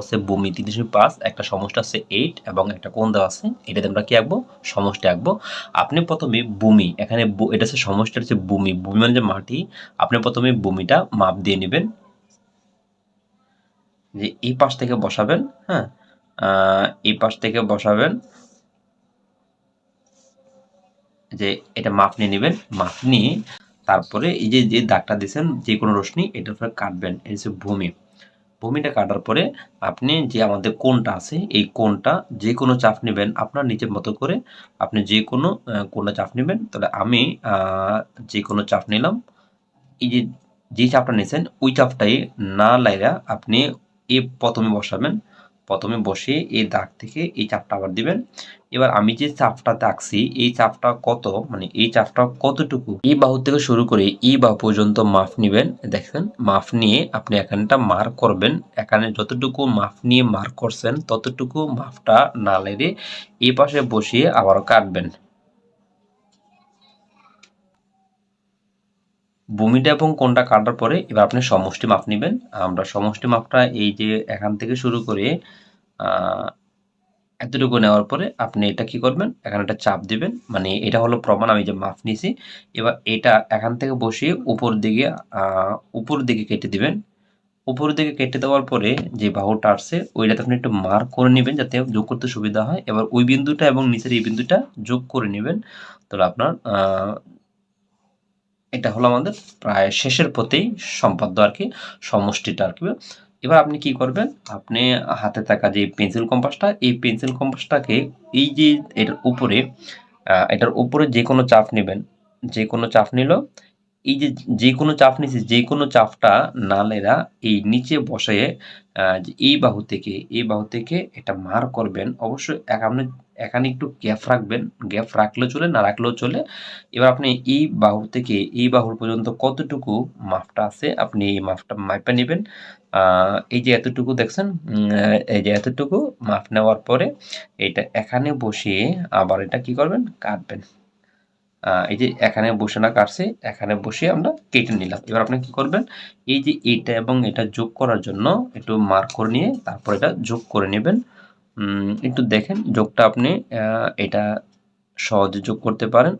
হচ্ছে ভূমি তিন দশমিক পাঁচ, একটা সমষ্টি আছে এইট এবং একটা কোন দেওয়া আছে। এটাতে আমরা কি আঁকবো? সমষ্টি আঁকবো। আপনি প্রথমে ভূমি, এখানে এটা হচ্ছে সমষ্টি হচ্ছে ভূমি। ভূমি মানে যে মাটি, আপনি প্রথমে ভূমিটা মাপ দিয়ে নেবেন। যে এই পাশ থেকে বসাবেন হ্যাঁ? এই পাশ থেকে বসাবেন। যে এটা মাপ নিয়ে নেবেন। মাপ নিয়ে তারপরে এই যে যে দাগটা দিয়েছেন, যে কোনো রশ্মি, এটার উপরে কাটবেন। এই হচ্ছে ভূমি। ভূমিটা কাটার পরে আপনি যে আমাদের কোনটা আছে, এই কোনটা যে কোনো চাপ নেবেন আপনার নিজের মতো করে। আপনি যে কোনো কোণটা চাপ নেবেন। তাহলে আমি যে কোনো চাপ নিলাম। এই যে যে চাপটা নিয়েছেন ওই চাপটাই না লাইরা আপনি এ প্রথমে বসাবেন। প্রথমে বসে এই দাগ থেকে এই চাপটা আবার দিবেন। এবার আমি যে চাপটাতে আঁকছি, এই চাপটা কত? মানে এই চাপটা কতটুকু? এই বাহু থেকে শুরু করে এই বাহু পর্যন্ত মাফ নেবেন। দেখেন মাফ নিয়ে আপনি এখানটা মার্ক করবেন। এখানে যতটুকু মাফ নিয়ে মার্ক করছেন, ততটুকু মাপটা না লেগে এই পাশে বসিয়ে আবারও কাটবেন। ভূমিটা এবং কোনটা কাটার পরে এবার আপনি সমষ্টি মাপ নেবেন। আমরা সমষ্টি মাপটা এই যে এখান থেকে শুরু করে এতটুকু নেওয়ার পরে আপনি এটা কি করবেন? এখানে একটা চাপ দিবেন। মানে এটা হলো প্রমাণ, আমি যে মাপ নিয়েছি। এবার এটা এখান থেকে বসিয়ে উপর দিকে উপর দিকে কেটে দিবেন। উপর দিকে কেটে দেওয়ার পরে যে বাহুটা আসছে, ওইটাতে আপনি একটু মার্ক করে নেবেন যাতে যোগ করতে সুবিধা হয়। এবার ওই বিন্দুটা এবং নিচের এই বিন্দুটা যোগ করে নেবেন। তাহলে আপনার এটা হলো আমাদের প্রায় শেষের পথেই সম্পাদ্য আর কি, সমষ্টিটা আর কি। এবার আপনি কি করবেন? আপনি হাতে থাকা যে পেন্সিল কম্পাসটা, এই পেন্সিল কম্পাসটাকে এই যে এটার উপরে এটার উপরে যে কোনো চাপ নেবেন যে কোনো চাপ নিল এই যে যে কোনো চাপ নিচ্ছে যে কোনো চাপটা নালেরা এই নিচে বসে এই বাহু থেকে, এই বাহু থেকে এটা মার করবেন। অবশ্যই আপনি এখানে একটু গ্যাপ রাখবেন। গ্যাপ রাখলেও চলে, না রাখলেও চলে। এবার আপনি এই বাহু থেকে এই বাহুর পর্যন্ত কতটুকু মাপটা আছে, আপনি এই মাপটা মাপে নেবেন। এই যে এতটুকু দেখছেন এই যে এতটুকু মাপ নেওয়ার পরে এটা এখানে বসিয়ে আবার এটা কি করবেন, কাটবেন। এই যে এখানে বসে না কাটছে, এখানে বসে আমরা কেটে নিলাম। এবার আপনি কি করবেন? এই যে এটা এবং এটা যোগ করার জন্য একটু মার্ক করে নিয়ে তারপর এটা যোগ করে নেবেন। একটু দেখেন, যোগটা আপনি এটা সহজে যোগ করতে পারেন।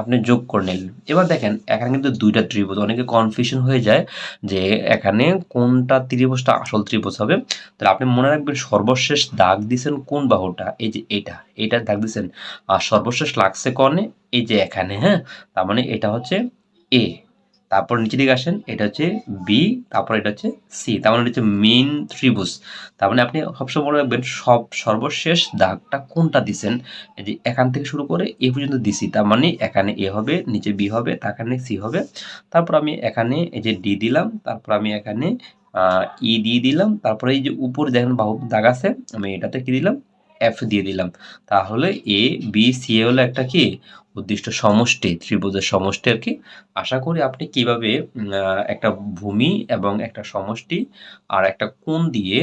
আপনি যোগ করে নিলেন। এবার দেখেন, এখানে কিন্তু দুইটা ত্রিভুজ, অনেকে কনফিউশন হয়ে যায় যে এখানে কোনটা ত্রিভুজটা আসল ত্রিভুজ হবে। তাহলে আপনি মনে রাখবেন সর্বশেষ দাগ দিয়েছেন কোন বাহুটা? এই যে এটা এটা দাগ দিয়েছেন। আর সর্বশেষ লাগছে কনে? এই যে এখানে হ্যাঁ? তার মানে এটা হচ্ছে এ তারপর নিচে দিকে আসেন, এটা হচ্ছে বি তারপর এটা হচ্ছে সি তার মানে হচ্ছে মেইন ত্রিভুজ। তার মানে আপনি সবসময় মনে রাখবেন, সব সর্বশেষ দাগটা কোনটা দিছেন যে এখান থেকে শুরু করে এ পর্যন্ত দিছি, তার মানে এখানে এ হবে, নিচে বি হবে তারখানে সি হবে। তারপর আমি এখানে এই যে ডি দিলাম, তারপর আমি এখানে ই দিয়ে দিলাম, তারপরে এই যে উপর দেখেন বাহু দাগ আছে, আমি এটাতে কি দিলাম? এফ দিয়ে দিলাম। তাহলে এ বি সি এ হলো একটা কি? উদ্দিষ্ট সমষ্টি, ত্রিভুজের সমষ্টি আর কি। আশা করি আপনি কীভাবে একটা ভূমি এবং একটা সমষ্টি আর একটা কোণ দিয়ে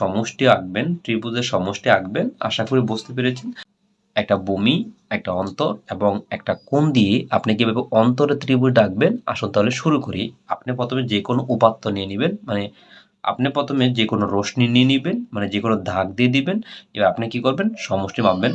সমষ্টি আঁকবেন, ত্রিভুজের সমষ্টি আঁকবেন, আশা করি বুঝতে পেরেছেন। একটা ভূমি, একটা অন্তর এবং একটা কোণ দিয়ে আপনি কীভাবে অন্তরে ত্রিভুজ আঁকবেন, আসুন তাহলে শুরু করি। আপনি প্রথমে যে কোনো উপাত্ত নিয়ে নেবেন মানে আপনি প্রথমে যে কোনো রশ্মি নিয়ে নেবেন মানে যে কোনো দাগ দিয়ে দিবেন, এবার আপনি কি করবেন? সমষ্টি মাপবেন।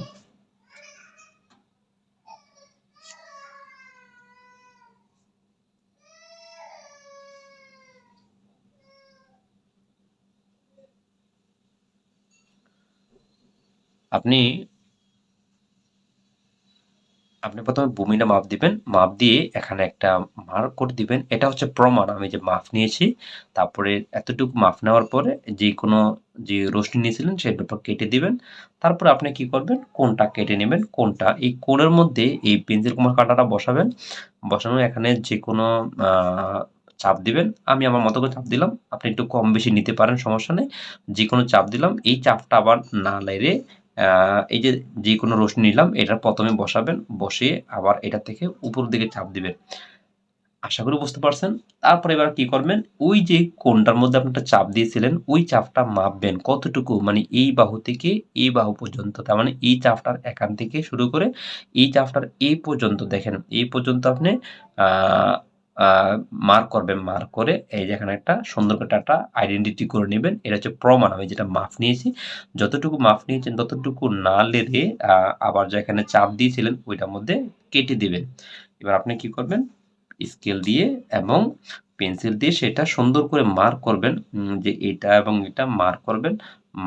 আপনি আপনি প্রথমে ভূমিটা মাপ দিবেন। মাপ দিয়ে এখানে একটা মার্ক করে দিবেন। এটা হচ্ছে প্রমাণ। আমি যে মাপ নিয়েছি, তারপরে এতটুকু মাপ নেওয়ার পরে যে কোনো যে রশ্মি নিয়েছিলেন সেটার উপর কেটে দিবেন। তারপর আপনি কি করবেন? কোনটা কেটে নেবেন, কোনটা? এই কোণের মধ্যে এই পেন্সিল কুমার কাঁটাটা বসাবেন। বসানো এখানে যে কোনো চাপ দিবেন। আমি আমার মতো করে চাপ দিলাম। আপনি একটু কম বেশি নিতে পারেন, সমস্যা নেই। যে কোনো চাপ দিলাম। এই চাপটা আবার না লাইরে এই যে যে কোনো রশ্মি নিলাম, এটা প্রথমে বসাবেন, বসিয়ে আবার এটা থেকে উপর দিকে চাপ দিবেন। আশা করি বুঝতে পারছেন? তারপরে এবার কি করবেন? ওই যে কোনটার মধ্যে আপনি একটা চাপ দিয়েছিলেন, ওই চাপটা মাপবেন কতটুকু? মানে এই বাহু থেকে এই বাহু পর্যন্ত, তার মানে এই চাপটার এখান থেকে শুরু করে এই চাপটার এই পর্যন্ত দেখেন, এই পর্যন্ত আপনি মার্ক করবেন মার্ক করে এই যে এখানে একটা সুন্দর করে একটা আইডেন্টিটি করে নেবেন। এটা হচ্ছে প্রমাণ। আমি যেটা মাপ নিয়েছি, যতটুকু মাপ নিয়েছেন, ততটুকু না লেড়ে আবার যেখানে চাপ দিয়েছিলেন, ওইটার মধ্যে কেটে দিবেন। এবার আপনি কি করবেন? স্কেল দিয়ে এবং পেন্সিল দিয়ে সেটা সুন্দর করে মার্ক করবেন যে এটা এবং এটা মার্ক করবেন।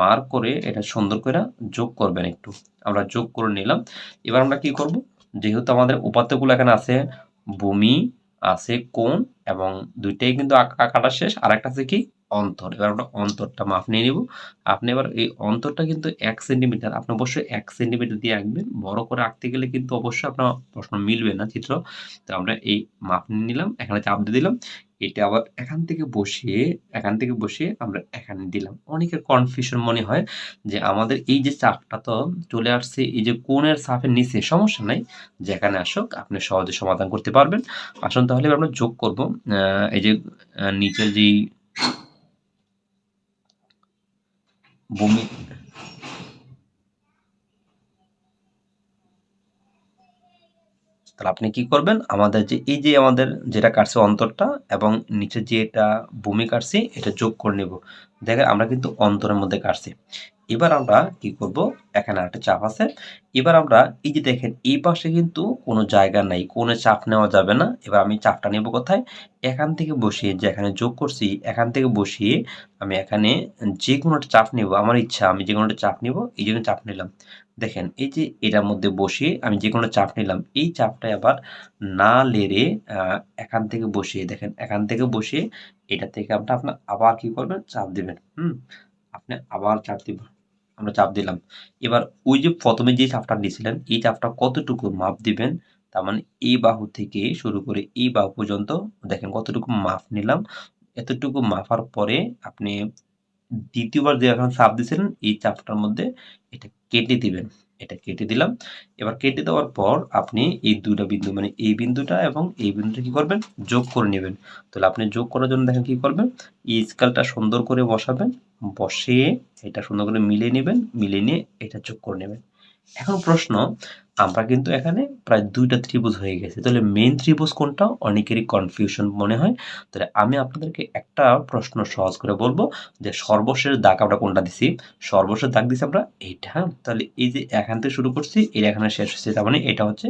মার্ক করে এটা সুন্দর করে যোগ করবেন একটু। আমরা যোগ করে নিলাম। এবার আমরা কি করব? যেহেতু আমাদের উপাত্তগুলো এখানে আছে, ভূমি আছে কোন এবং দুইটাই কিন্তু আঁকা কাটা শেষ। আর একটা আছে কি? অন্তর, এবার আমরা অন্তরটা মাপ নিয়ে নিব। আপনি এবার এই অন্তরটা কিন্তু এক সেন্টিমিটার, আপনি অবশ্যই এক সেন্টিমিটার দিয়ে আঁকবেন। বড় করে আঁকতে গেলে কিন্তু অবশ্যই আপনার প্রশ্ন মিলবে না চিত্র। তো আমরা এই মাপ নিয়ে নিলাম, এখানে চাপ দিয়ে দিলাম। এটা আবার এখান থেকে বসিয়ে, এখান থেকে বসিয়ে আমরা এখানে দিলাম। অনেকের কনফিউশন মনে হয় যে আমাদের এই যে চাপটা তো চলে আসছে, এই যে কোণের চাপের নিচে, সমস্যা নাই। যেখানে আসুক, আপনি সহজে সমাধান করতে পারবেন। আসুন তাহলে আমরা যোগ করব। এই যে নিচের যেই ভূমি। তাহলে আপনি কি করবেন? আমাদের যে, এই যে আমাদের যেটা কাটছে অন্তরটা এবং নিচে যে এটা ভূমি কাটছি, এটা যোগ করে নেব। দেখেন, আমরা কিন্তু অন্তরের মধ্যে কাটছি। এবার আমরা কি করব? এখানে একটা চাপ আছে। এবার আমরা এই যে দেখেন, এই পাশে কিন্তু কোনো জায়গা নাই, কোনো চাপ নেওয়া যাবে না। এবার আমি চাপটা নেব কোথায়? এখান থেকে বসিয়ে যে এখানে যোগ করছি, এখান থেকে বসিয়ে আমি এখানে যে কোনো একটা চাপ নেব। আমার ইচ্ছা, আমি যে কোনো একটা চাপ নেব, এই জন্য চাপ নিলাম। দেখেন, এই যে এটার মধ্যে বসিয়ে আমি যে কোনো চাপ নিলাম। এই চাপটা আবার না লেড়ে এখান থেকে বসিয়ে, দেখেন, এখান থেকে বসিয়ে এটা থেকে আপনার আপনার আবার কি করবেন? চাপ দিবেন। হুম, আপনি আবার চাপ দিবেন। আমরা চাপ দিলাম। এবার ওই যে প্রথমে যে চাপটা নিয়েছিলেন, এই চাপটা কতটুকু মাপ দিবেন? তার মানে এই বাহু থেকে শুরু করে এই বাহু পর্যন্ত দেখেন কতটুকু মাপ নিলাম। এতটুকু মাপার পরে আপনি দ্বিতীয়বার যে এখন চাপ দিয়েছিলেন, এই চাপটার মধ্যে এটা কেটে দিবেন। এটা কেটে দিলাম। এবার কেটে দেওয়ার পর আপনি এই দুটা বিন্দু মানে এই বিন্দুটা এবং এই বিন্দুটা কি করবেন? যোগ করে নেবেন। তাহলে আপনি যোগ করার জন্য দেখেন কি করবেন? স্কেলটা সুন্দর করে বসাবেন। বসিয়ে এটা সুন্দর করে মিলিয়ে নেবেন। মিলে নিয়ে এটা যোগ করে নেবেন। এখন প্রশ্ন, আমরা কিন্তু এখানে প্রায় দুইটা ত্রিভুজ হয়ে গেছে। তাহলে মেন ত্রিভুজ কোনটা? অনেকেরই কনফিউশন মনে হয়। তাহলে আমি আপনাদেরকে একটা প্রশ্ন সহজ করে বলব যে সর্বশেষ দাগ আমরা কোনটা দিছি? সর্বশেষ দাগ দিছি আমরা এইটা। তাহলে এই যে এখান থেকে শুরু করছি, এর এখানে শেষ হচ্ছে, তার মানে এটা হচ্ছে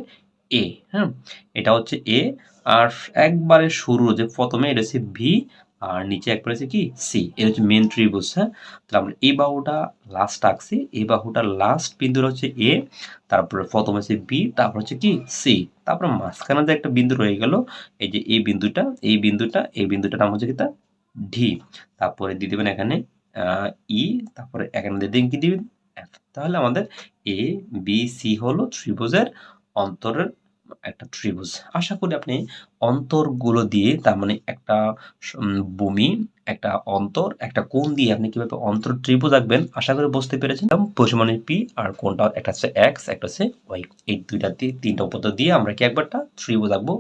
এ হ্যাঁ? এটা হচ্ছে এ আর একবারে শুরু যে প্রথমে এটা হচ্ছে ভি আর নিচে একবার আছে কি? সি এর হচ্ছে মেন ত্রিভুজ হ্যাঁ? তাহলে আমরা এই বাহুটা লাস্ট আঁকছি, এই বাহুটা লাস্ট বিন্দুর হচ্ছে এ তারপরে প্রথম হচ্ছে বি তারপর হচ্ছে কি? সি তারপরে মাঝখানে যে একটা বিন্দু রয়ে গেল, এই যে এই বিন্দুটা এই বিন্দুটা, এই বিন্দুটার নাম হচ্ছে কি তা ডি তারপরে দিয়ে দেবেন এখানে ই তারপরে এখানে দিয়ে দিন কি? দিবেন তাহলে আমাদের এ বি সি হলো ত্রিভুজের অন্তরের একটা ত্রিভুজ। আশা করি আপনি অন্তরগুলো দিয়ে, তার মানে একটা ভূমি, একটা অন্তর, একটা কোণ দিয়ে আপনি কীভাবে অন্তর ত্রিভুজ আঁকবেন, আশা করি বুঝতে পেরেছেন। পরিমাণে পি আর কোনটা একটা হচ্ছে এক্স একটা হচ্ছে ওয়াই এই দুইটা দিয়ে, তিনটা উপর দিয়ে আমরা কি একবারটা ত্রিভুজ আঁকবো?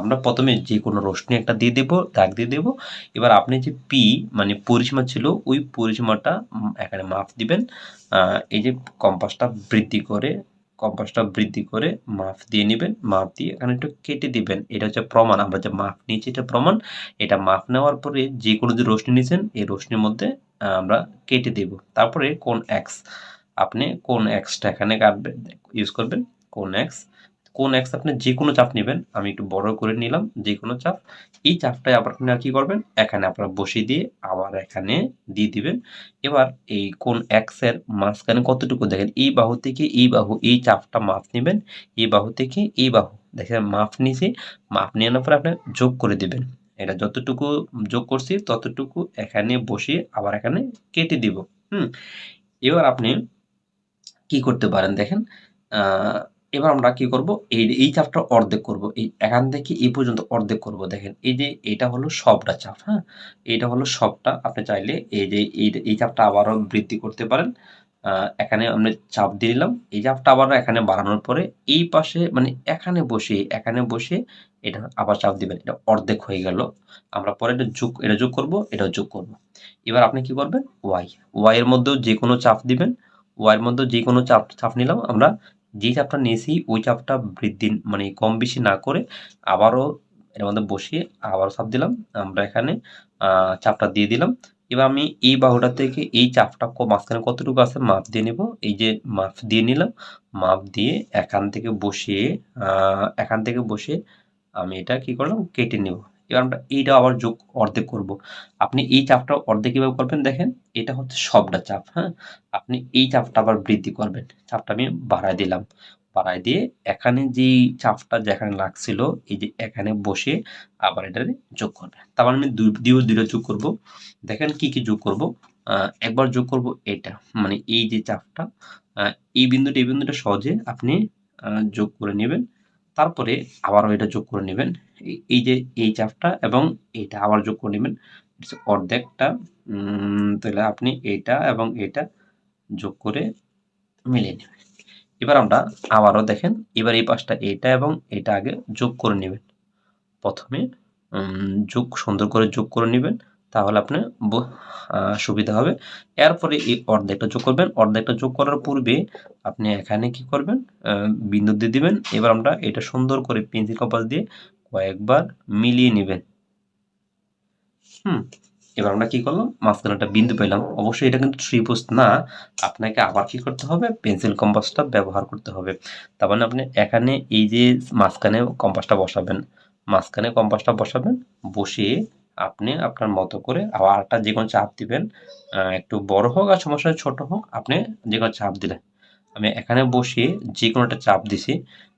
আমরা প্রথমে যে কোনো রশ্মি একটা দিয়ে দেবো, দাগ দিয়ে দেবো। এবার আপনি যে পি মানে পরিসীমা ছিল, ওই পরিসীমাটা এখানে মাপ দিবেন। এই যে কম্পাসটা বৃদ্ধি করে কম্পাসটা বৃদ্ধি করে মাপ দিয়ে নেবেন মাপ দিয়ে এখানে একটু কেটে দিবেন। এটা হচ্ছে প্রমাণ, আমরা যে মাপ নিয়েছি এটা প্রমাণ। এটা মাপ নেওয়ার পরে যে কোনো যে রশ্মি নিয়েছেন, এই রশ্মির মধ্যে আমরা কেটে দেব। তারপরে কোন এক্স আপনি কোন এক্সটা এখানে কাটবেন ইউজ করবেন, কোন এক্স কোন এক্স আপনি যে কোনো চাপ নেবেন, আমি একটু বড় করে নিলাম যে কোনো চাপ। এই চাপটাই আবার আপনি কি করবেন? এখানে আপনারা বসিয়ে দিয়ে আবার এখানে দিয়ে দিবেন। এবার এই কোন এক্সের মাঝখানে কতটুকু? দেখেন, এই বাহু থেকে এই বাহু, এই চাপটা মাপ নেবেন, এই বাহু থেকে এই বাহু। দেখেন, মাপ নিয়েছি, মাপ আনার পরে আপনি যোগ করে দিবেন। এটা যতটুকু যোগ করছি, ততটুকু এখানে বসিয়ে আবার এখানে কেটে দিব। হুম? এবার আপনি কি করতে পারেন? দেখেন এবার আমরা কি করব? এই এই চাপটা অর্ধেক করব। এই এখান থেকে এই পর্যন্ত অর্ধেক করব। দেখেন, এই যে এটা হলো সবটা চাপ হ্যাঁ? এটা হলো সবটা। আপনি চাইলে এই যে এই এই চাপটা আবারও বৃদ্ধি করতে পারেন। এখানে আমরা চাপ দিয়ে দিলাম। এই চাপটা আবার এখানে বাড়ানোর পরে এই পাশে মানে এখানে বসে এখানে বসে এটা আবার চাপ দিবেন। এটা অর্ধেক হয়ে গেল। আমরা পরে এটা যোগ এটা যোগ করব, এটাও যোগ করব। এবার আপনি কি করবেন? ওয়াই ওয়াই এর মধ্যেও যে কোনো চাপ দিবেন। ওয়াই এর মধ্যে যে কোনো চাপ চাপ নিলাম আমরা। যে চাপটা নিয়েছি, ওই চাপটা বৃদ্ধি মানে কম বেশি না করে আবারও এর মধ্যে বসিয়ে আবারও চাপ দিলাম। আমরা এখানে চাপটা দিয়ে দিলাম। এবার আমি এই বাহুটা থেকে এই চাপটা মাঝখানে কতটুকু আছে মাপ দিয়ে নেব। এই যে মাপ দিয়ে নিলাম। মাপ দিয়ে এখান থেকে বসিয়ে এখান থেকে বসিয়ে আমি এটা কি করলাম, কেটে নিব। এবার আমরা এইটা আবার যোগ অর্ধেক করব। আপনি এই চাপটা অর্ধেক কীভাবে করবেন দেখেন? এটা হচ্ছে সবটা চাপ হ্যাঁ? আপনি এই চাপটা আবার বৃদ্ধি করবেন। চাপটা আমি বাড়ায় দিলাম। বাড়ায় দিয়ে এখানে যেই চাপটা যেখানে লাগছিল, এই যে এখানে বসে আবার এটারে যোগ করবেন। তারপর আমি দুই দুইটা যোগ করব। দেখেন কি কি যোগ করব? একবার যোগ করব এটা মানে এই যে চাপটা এই বিন্দুটা এই বিন্দুটা সহজে আপনি যোগ করে নেবেন। তারপরে আবারও এটা যোগ করে নেবেন। এই- যে এই চাপটা এবং এইটা আবার যোগ করে নেবেন। অর্ধেকটা তাহলে আপনি এটা এবং এটা যোগ করে মিলিয়ে নেবেন। এবার আমরা আবারও দেখেন, এবার এই পাশটা এটা এবং এটা আগে যোগ করে নেবেন। প্রথমে যোগ সুন্দর করে যোগ করে নেবেন। তাহলে আপনার সুবিধা হবে। এরপরে এই অর্ধেকটা যোগ করবেন। অর্ধেকটা যোগ করার পূর্বে আপনি এখানে কি করবেন? বিন্দু দিয়ে দিবেন। এবার আমরা এটা সুন্দর করে পেন্সিল কম্পাস দিয়ে কয়েকবার মিলিয়ে নেবেন। হুম, এবার আমরা কি করলাম? মাঝখানে একটা বিন্দু পেলাম। অবশ্যই এটা কিন্তু ত্রিভুজ না। আপনাকে আবার কি করতে হবে? পেন্সিল কম্পাসটা ব্যবহার করতে হবে। তার মানে আপনি এখানে এই যে মাঝখানে কম্পাসটা বসাবেন, মাঝখানে কম্পাসটা বসাবেন, বসিয়ে আপনি আপনার মতো করে আরেকটা যে কোনো চাপ দিবেন একটু বড় হোক আর সমস্যা ছোট হোক, আপনি যে কোনো চাপ দিলেন। আমি এখানে বসিয়ে যে কোনো একটা চাপ দিছি।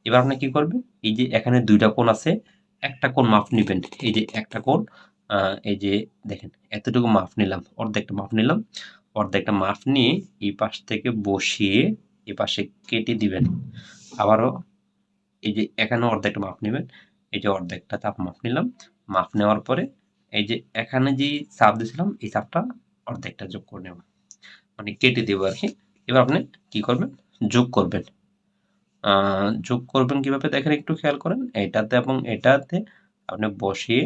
এবার আপনি কি করবেন? এই যে এখানে দুইটা কোণ আছে, একটা কোণ মাপ নেবেন। এই যে একটা কোণ এই যে দেখেন, এতটুকু মাপ নিলাম, অর্ধেকটা মাপ নিলাম। অর্ধেকটা মাপ নিয়ে এই পাশ থেকে বসিয়ে এই পাশে কেটে দিবেন। আবারও এই যে এখানে অর্ধেকটা মাপ নেবেন, এই যে অর্ধেকটা চাপ মাপ নিলাম। মাপ নেওয়ার পরে এই যে এখানে যে চাপ দিয়েছিলাম, এই চাপটা অর্ধেকটা যোগ করে নেব। মানে কেটে দেবো আর কি। এবার আপনি কি করবেন? যোগ করবেন। যোগ করবেন কীভাবে? দেখেন একটু খেয়াল করেন। এটাতে এবং এটাতে আপনি বসিয়ে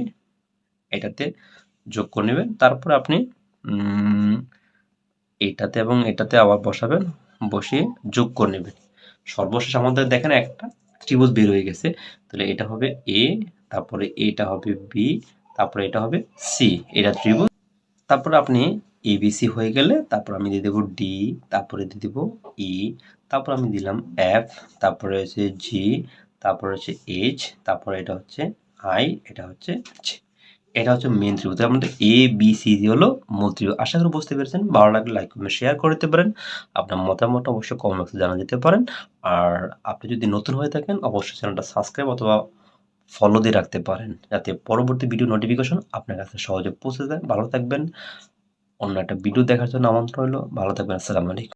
এটাতে যোগ করে নেবেন। তারপর আপনি এটাতে এবং এটাতে আবার বসাবেন, বসিয়ে যোগ করে নেবেন। সর্বশেষ আমাদের দেখেন একটা ত্রিভুজ বের হয়ে গেছে। তাহলে এটা হবে এ তারপরে এটা হবে বি তারপরে এটা হবে সি এটা ত্রিভুজ। তারপরে আপনি এবিসি হয়ে গেলে তারপর আমি দিয়ে দেবো ডি তারপরে দিয়ে দেবো ই তারপর আমি দিলাম এফ তারপরে হচ্ছে জি তারপরে হচ্ছে এইচ তারপরে এটা হচ্ছে আই এটা হচ্ছে এটা হচ্ছে মেন ত্রিভুজ। তার মধ্যে এ বি সি জি হলো মূল ত্রিভুজ। আশা করি বুঝতে পেরেছেন। ভালো লাগলে লাইক কমেন্ট শেয়ার করতে পারেন। আপনার মতামত অবশ্যই কমেন্ট জানা দিতে পারেন। আর আপনি যদি নতুন হয়ে থাকেন, অবশ্যই চ্যানেলটা সাবস্ক্রাইব অথবা ফলো দিয়ে রাখতে পারেন, যাতে পরবর্তী ভিডিও নোটিফিকেশন আপনার কাছে সহজে পৌঁছে যায়। ভালো থাকবেন। অন্য একটা ভিডিও দেখার জন্য আমন্ত্রণ রইল। ভালো থাকবেন। আসসালামু আলাইকুম।